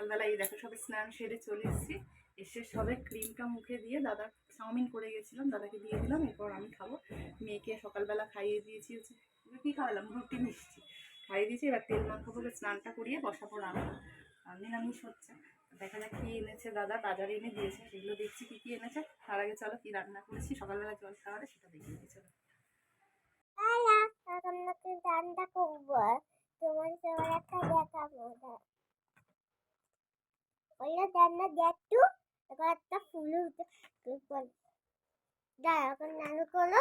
সকালবেলা এই দেখো সবে স্নান সেরে চলে এসেছি। এসে সবে ক্রিমটা মুখে দিয়ে দাদা চাউমিন করে গেছিলাম, দাদাকে দিয়ে দিলাম, এরপর আমি খাব। মেয়েকে সকালবেলা খাইয়ে দিয়েছি হচ্ছে, কী খাওয়ালাম? রুটি মিষ্টি। খাইয়ে দিয়েছি, এবার তেল মাখা বলে স্নানটা করিয়ে বসাবো রান্না। নিরামিষ হচ্ছে। দেখা যাক কী এনেছে দাদা, বাজারে এনে দিয়েছে। সেগুলো দেখছি কী কী এনেছে। তার আগে চলো কী রান্না করেছি। সকালবেলা জল খাওয়ারে সেটা দেখে নিয়ে চলো। তোমার সবার একটা দেখাবো ওইটা রান্না দেখতো এখন একটা ফুল দাঁড়া এখন নানু করো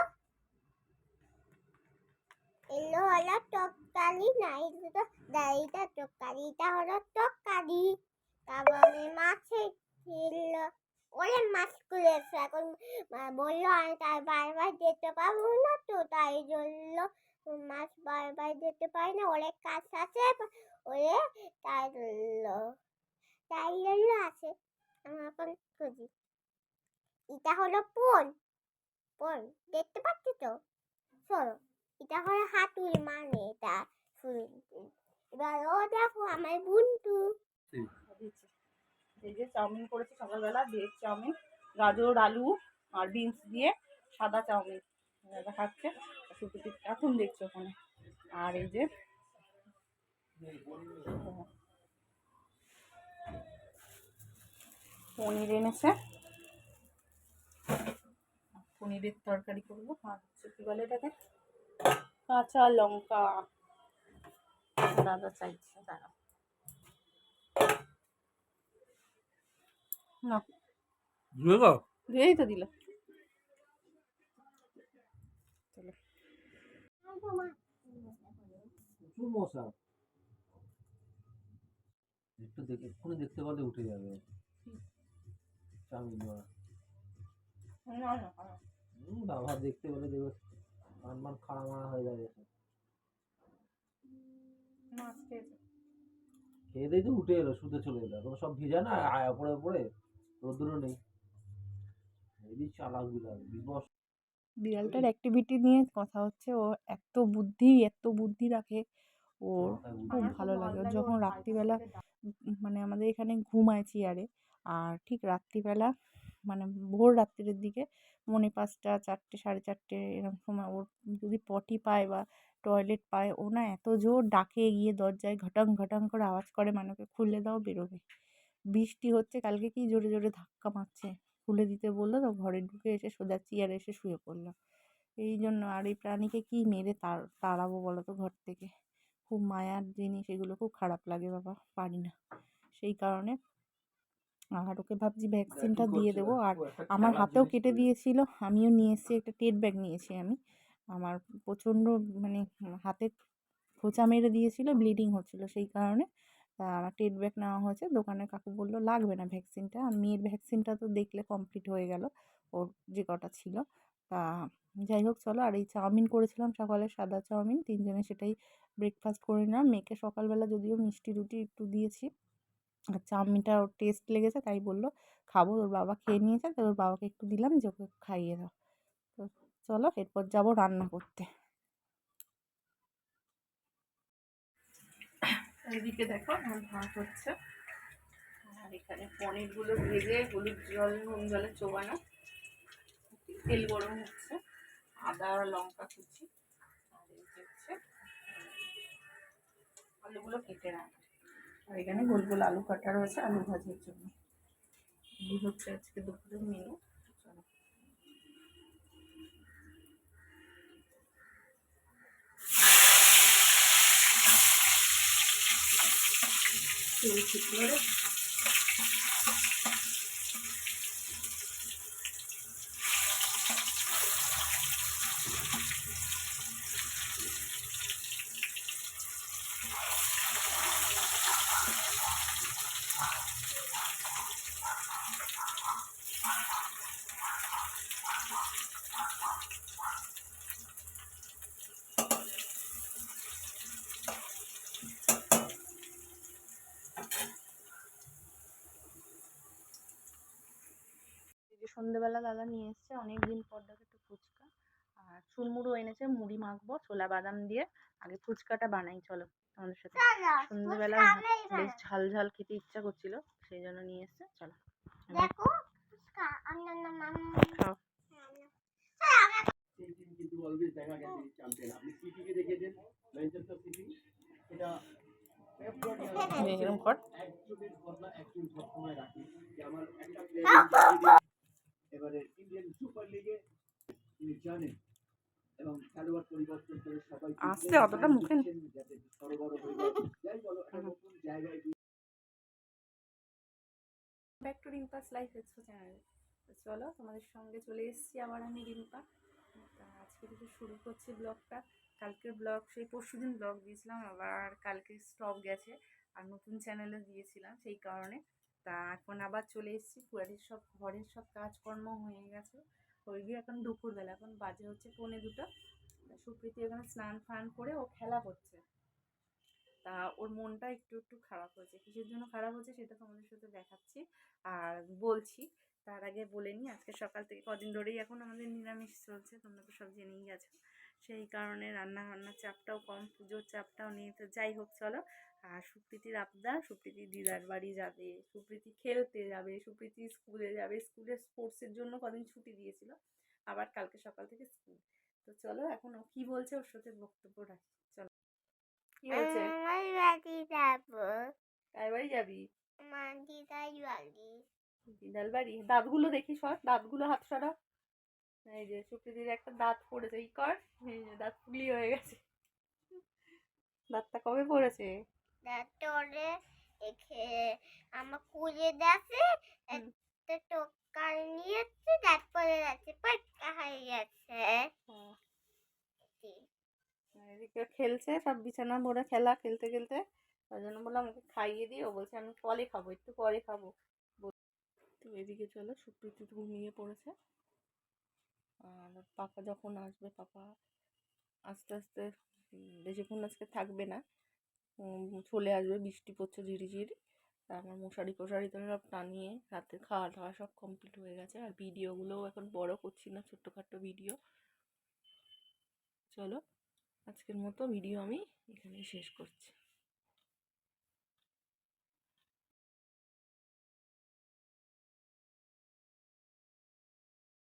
এলো হলো তরকারি না এটা দাঁড়িটা তরকারি এটা হলো তরকারি তারপরে মাছের ছিল ওরে মাছগুলো এসে এখন বলল আমি তার বারবার যেতে পারব না তো তাই জন্য মাছ বারবার যেতে পারি না অনেক কাজ আছে ওরে তাই জন্য জন্য আছে। আমি এখন খুঁজি। এটা হলো পোন পোন দেখতে পাচ্ছ তো? চলো এটা হলো হাতুড়ি মানে এটা এবার ও দেখো, আমার বুন্টু। এই যে চাউমিন করেছি সকালবেলা ভেজ চাউমিন, গাজর, আলু আর বিনস দিয়ে সাদা চাউমিন। দাদা খাচ্ছে শুধু এখন দেখছ ওখানে। আর এই যে পনির এনেছে। পনিরের তরকারি করব। আর হচ্ছে কি বলে এটাকে? কাঁচা লঙ্কা। দাদা চাইছে দাঁড়া। না। ধুয়েই তো দিল। চলো। একটু দেখে দেখতে পারলে উঠে যাবে। চাউমিন দেওয়া না না না। হুম, বাবা দেখতে পেলে দেখবে মান মান খাড়া মারা হয়ে যাবে। খেয়ে দিয়ে তো উঠে এলো শুতে চলে এলো। এখন সব ভিজা না আয়া পড়ে পড়ে রোদ্দুরও নেই। হেবি চালাক বিড়াল বিবস বিড়ালটার অ্যাক্টিভিটি নিয়ে কথা হচ্ছে ও এত বুদ্ধি এত বুদ্ধি রাখে ওর খুব ভালো লাগে। যখন রাত্রিবেলা মানে আমাদের এখানে ঘুমায় চেয়ারে আর ঠিক রাত্রিবেলা মানে ভোর রাত্রির দিকে মনে পাঁচটা, চারটে, সাড়ে চারটে এরকম সময় ওর যদি পটি পায় বা টয়লেট পায়, ও না এত জোর ডাকে গিয়ে দরজায় ঘটাং ঘটাং করে আওয়াজ করে মানে ওকে খুলে দাও, বেরোবে। বৃষ্টি হচ্ছে, কালকে কি জোরে জোরে ধাক্কা মারছে। খুলে দিতে বলল, তো ঘরে ঢুকে এসে সোজা চেয়ারে এসে শুয়ে পড়ল। এই জন্য আর এই প্রাণীকে কি মেরে তার, তাড়াবো বলো তো ঘর থেকে? খুব মায়ার জিনিস, এগুলো খুব খারাপ লাগে বাবা, পারি না। সেই কারণে আর ওকে ভাবছি ভ্যাকসিনটা দিয়ে দেবো। আর আমার হাতেও কেটে দিয়েছিল। আমিও নিয়ে এসেছি একটা টেট ব্যাগ নিয়েছি আমি। আমার প্রচণ্ড মানে হাতে খোঁচা মেরে দিয়েছিল ব্লিডিং হচ্ছিল সেই কারণে। তা আমার টেট ব্যাগ নেওয়া হয়েছে। দোকানের কাকু বলল লাগবে না ভ্যাকসিনটা আর মেয়ের ভ্যাকসিনটা তো দেখলে কমপ্লিট হয়ে গেল ওর যে কটা ছিল। তা যাই হোক চলো। আর এই চাউমিন করেছিলাম সকালে সাদা চাউমিন। তিনজনে সেটাই ব্রেকফাস্ট করে নিলাম। মেয়েকে সকালবেলা যদিও মিষ্টি রুটি একটু দিয়েছি। আর চাউমিনটা ওর টেস্ট লেগেছে, তাই বলল, খাব ওর বাবা খেয়ে নিয়েছে তো ওর বাবাকে একটু দিলাম, যে ওকে খাইয়ে দাও। তো চলো, এরপর যাব রান্না করতে। এদিকে দেখো, আমার ভাত হচ্ছে। আর এখানে পনিরগুলো ভেজে হলুদ জল, নুন জলে চোবানো। তেল গরম হচ্ছে, আদা, লঙ্কা কুচি, আর এই হচ্ছে, আলুগুলো কেটে রাখা আর এখানে গোল গোল আলু কাটা রয়েছে, আলু ভাজির জন্য। এই হচ্ছে আজকে দুপুরের মেনু চলো। তেল ফুটলো রে সন্ধেবেলা দাদা নিয়ে এসছে অনেক দিন পর দেখো একটু ফুচকা। আর চুনমুড়ো এনেছে মুড়ি মাখবো ছোলা বাদাম দিয়ে। আগে ফুচকাটা বানাই চলো আমাদের সাথে। চলো সন্ধ্যেবেলা বেশ ঝাল ঝাল খেতে ইচ্ছা করছিল সেই জন্য নিয়ে এসছে চলো। খাও। কিন্তু অলওয়েজ দেখা গেছে চ্যাম্পিয়ন আপনি সিটিকে দেখেছেন? ম্যানচেস্টার সিটি এটা এরকম কর একজনের কথা একজন সবসময় রাখি। যে আমার একটা প্লেয়ার এবারে ইন্ডিয়ান সুপার লিগে তিনি জানেন এবং খেলোয়াড় পরিবর্তন করে সবাই আস্তে অতটা মুখে যাই বলো নতুন জায়গায় ব্যাক টু রিম্পাস লাইফ এক্সপো চ্যানেল চলো তোমাদের সঙ্গে চলে এসেছি আবার আমি রিম্পা। তা আজকে থেকে শুরু করছি ব্লগটা। কালকের ব্লগ সেই পরশুদিন ব্লগ দিয়েছিলাম আবার কালকে স্টক গেছে। আর নতুন চ্যানেলে দিয়েছিলাম সেই কারণে। তা এখন আবার চলে এসেছি পুরাটির সব ঘরের সব কাজকর্ম হয়ে গেছে। হয়ে গিয়ে এখন দুপুরবেলা, এখন বাজে হচ্ছে পৌনে দুটো। সুপ্রীতি এখানে স্নান ফান করে ও খেলা করছে। তা ওর মনটা একটু একটু খারাপ হয়েছে। কিসের জন্য খারাপ হয়েছে সেটা তোমাদের সাথে দেখাচ্ছি। আর বলছি, তার আগে বলে নিই, আজকে সকাল থেকে কদিন ধরেই এখন আমাদের নিরামিষ চলছে, তোমরা তো সব জেনেই গেছো। সেই কারণে রান্না বান্নার চাপটাও কম পুজোর চাপটাও নেই। তো যাই হোক চলো। আর সুপ্রীতির আবদার সুপ্রীতি দিদার বাড়ি যাবে সুপ্রীতি খেলতে যাবে সুপ্রীতি স্কুলে যাবে। স্কুলে স্পোর্টসের জন্য কদিন ছুটি দিয়েছিল আবার কালকে সকাল থেকে স্কুল। তো চলো এখন ও কী বলছে ওর সাথে বক্তব্য রাখি। চলো। কী বলছে? বাড়ি যাব। কার বাড়ি যাবি? আমার দিদার বাড়ি। দিদার বাড়ি? দাঁতগুলো দেখি সর দাঁতগুলো হাত সরা। এই যে সুপ্রীতির একটা দাঁত পড়েছে এই কর। এই যে দাঁত পুলি হয়ে গেছে। দাঁতটা কবে পড়েছে? তোরে এখে আমার দেখে হুম। একটা টোকার নিয়েছে তারপরে যাচ্ছে পটকা হয়ে গেছে। এদিকে খেলছে সব বিছানা ভরে খেলা খেলতে খেলতে। ওই জন্য বললাম ওকে খাইয়ে দিই ও বলছে আমি পরে খাব একটু পরে খাব। তো এদিকে চলো সুপ্রীতি ঘুমিয়ে পড়েছে। আর পাপা যখন আসবে, পাপা আস্তে আস্তে বেশিক্ষণ আজকে থাকবে না। চলে আসবে, বৃষ্টি পড়ছে ঝিরিঝিরি আমার মশারি ফশারি তো সব টানিয়ে রাতে খাওয়া দাওয়া সব কমপ্লিট হয়ে গেছে। আর ভিডিওগুলোও এখন বড় করছি না, ছোট্টখাট্টো ভিডিও চলো, আজকের মতো ভিডিও আমি এখানেই শেষ করছি।